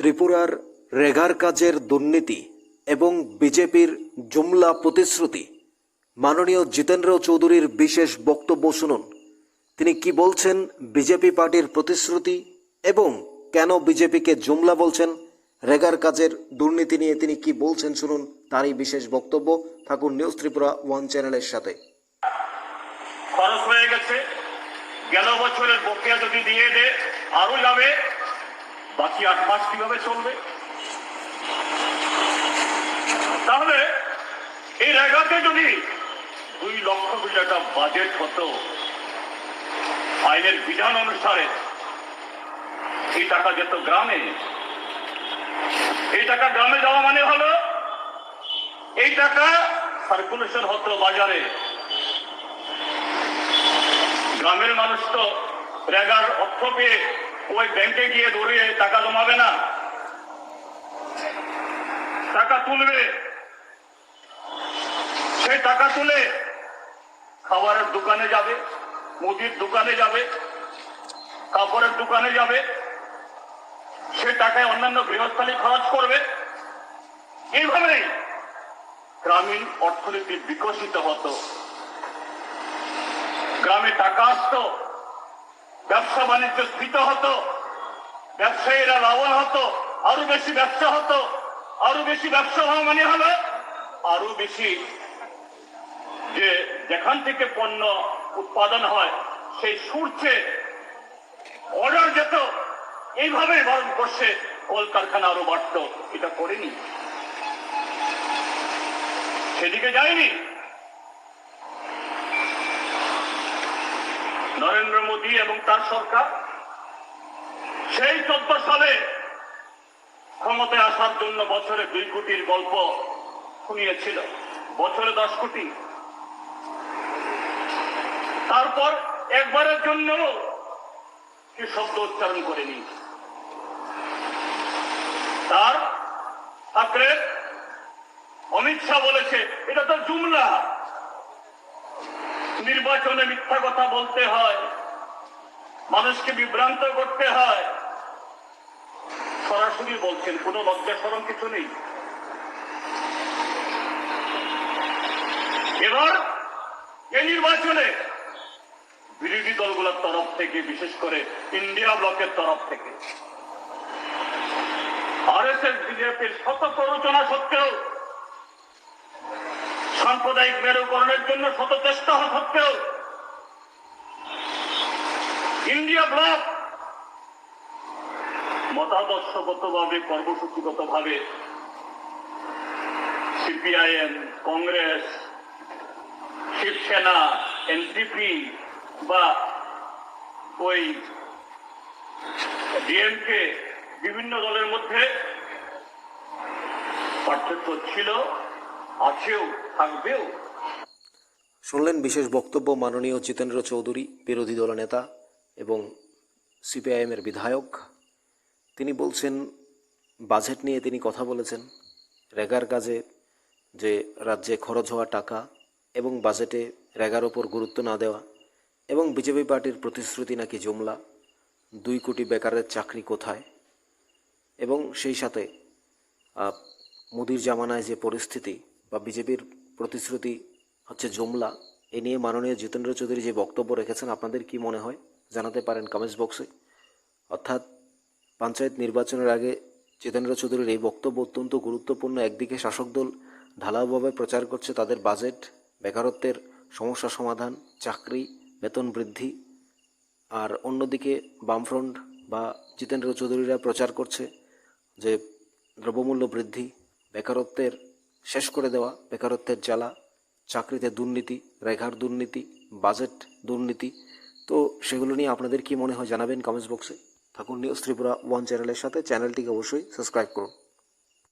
ত্রিপুরার রেগার কাজের দুর্নীতি এবং বিজেপির জুমলা প্রতিশ্রুতি। মাননীয় জিতেন্দ্র চৌধুরীর বিশেষ বক্তব্য শুনুন। তিনি কি বলছেন? বিজেপি পার্টির প্রতিশ্রুতি এবং কেন বিজেপিকে জুমলা বলছেন? রেগার কাজের দুর্নীতি নিয়ে তিনি কি বলছেন শুনুন? তারই বিশেষ বক্তব্য থাকুন নিউজ ত্রিপুরা ওয়ান চ্যানেলের সাথে। খরচ হয়ে গেছে। গেল বছরের বকেয়া যদি দিয়ে দে আরও যাবে। বাকি আট মাস কীভাবে চলবে? তাহলে এই রেগাতে যদি দুই লক্ষ কোটি টাকা বাজেট হতো, আইনের বিধান অনুসারে এই টাকা যেত গ্রামে। এই টাকা গ্রামে যাওয়া মানে হলো, এই টাকা সার্কুলেশন হতো বাজারে। গ্রামের মানুষ তো রেগার অর্থ পেয়ে ওই ব্যাংকে গিয়ে দৌড়িয়ে টাকা জমাবে না। টাকা তুলবে। সেই টাকা তুলে খাবারের দোকানে যাবে, মুদির দোকানে যাবে, কাপড়ের দোকানে যাবে। সে টাকায় অন্যান্য গৃহস্থালী খরচ করবে। এইভাবেই গ্রামীণ অর্থনীতি বিকশিত হতো। গ্রামে টাকা আসতো ব্যবসা বাণিজ্য স্থিত হতো, ব্যবসায়ীরা লাভবান হতো, আরও বেশি ব্যবসা হতো, আরও বেশি ব্যবসা হওয়া মানে হলো আরও বেশি যে যেখান থেকে পণ্য উৎপাদন হয়, সেই সূর্যে অর্ডার যেত, এইভাবে ভারতবর্ষে কলকারখানা আরও বাড়ত। এটা করেনি। সেদিকে যায়নি। নরেন্দ্র মোদী এবং তার সরকার সেই চোদ্দ সালে ক্ষমতায় আসার জন্য বছরে দুই কোটির গল্প শুনিয়েছিল। বছরে দশ কোটি। তারপর একবারের জন্য কি শব্দ উচ্চারণ করেনি। তার ঠাকরে অমিত শাহ বলেছে, এটা তো জুমলা। নির্বাচনে মিথ্যা কথা বলতে হয়। মানুষকে বিভ্রান্ত করতে হয়। সরাসরি বলছেন, কোন লজ্জা সরম কিছু নেই। এবার এই নির্বাচনে বিরোধী দলগুলোর তরফ থেকে, বিশেষ করে ইন্ডিয়া ব্লকের তরফ থেকে আর এস এস বিজেপির শত প্ররোচনা সত্ত্বেও সাম্প্রদায়িক মেরুকরণের জন্য শত চেষ্টা সত্ত্বেও ইন্ডিয়া ব্লক মতাদর্শগত ভাবে কর্মসূচিগত ভাবে সিপিআইএম, কংগ্রেস, শিবসেনা, এনসিপি বা ওই ডিএমকে বিভিন্ন দলের মধ্যে পার্থক্য ছিল, আছেও। শুনলেন বিশেষ বক্তব্য মাননীয় জিতেন্দ্র চৌধুরী, বিরোধী দলনেতা এবং সিপিআইএমের বিধায়ক। তিনি বলছেন, বাজেট নিয়ে তিনি কথা বলেছেন, রেগার কাজে যে রাজ্যে খরচ হওয়া টাকা এবং বাজেটে রেগার ওপর গুরুত্ব না দেওয়া এবং বিজেপি পার্টির প্রতিশ্রুতি নাকি জমলা, দুই কোটি বেকারের চাকরি কোথায়? এবং সেই সাথে মোদির জামানায় যে পরিস্থিতি বা বিজেপির প্রতিশ্রুতি হচ্ছে জমলা। এ নিয়ে মাননীয় জিতেন্দ্র চৌধুরী যে বক্তব্য রেখেছেন, আপনাদের কি মনে হয়? জানাতে পারেন কমেন্টস বক্সে অর্থাৎ পঞ্চায়েত নির্বাচনের আগে জিতেন্দ্র চৌধুরীর এই বক্তব্য অত্যন্ত গুরুত্বপূর্ণ। একদিকে শাসক দল ঢালাওভাবে প্রচার করছে তাদের বাজেট বেকারত্বের সমস্যা সমাধান, চাকরি, বেতন বৃদ্ধি। আর অন্যদিকে বামফ্রন্ট বা জিতেন্দ্র চৌধুরীরা প্রচার করছে যে দ্রব্যমূল্য বৃদ্ধি, বেকারত্বের শেষ করে দেওয়া বেকারত্বের জ্বালা, চাকরিতে দুর্নীতি রেখার দুর্নীতি, বাজেট দুর্নীতি। তো সেগুলো নিয়ে আপনাদের কি মনে হয় জানাবেন কমেন্টস বক্সে। থাকুন নিউজ ত্রিপুরা ওয়ান চ্যানেলের সাথে। চ্যানেলটিকে অবশ্যই সাবস্ক্রাইব করুন।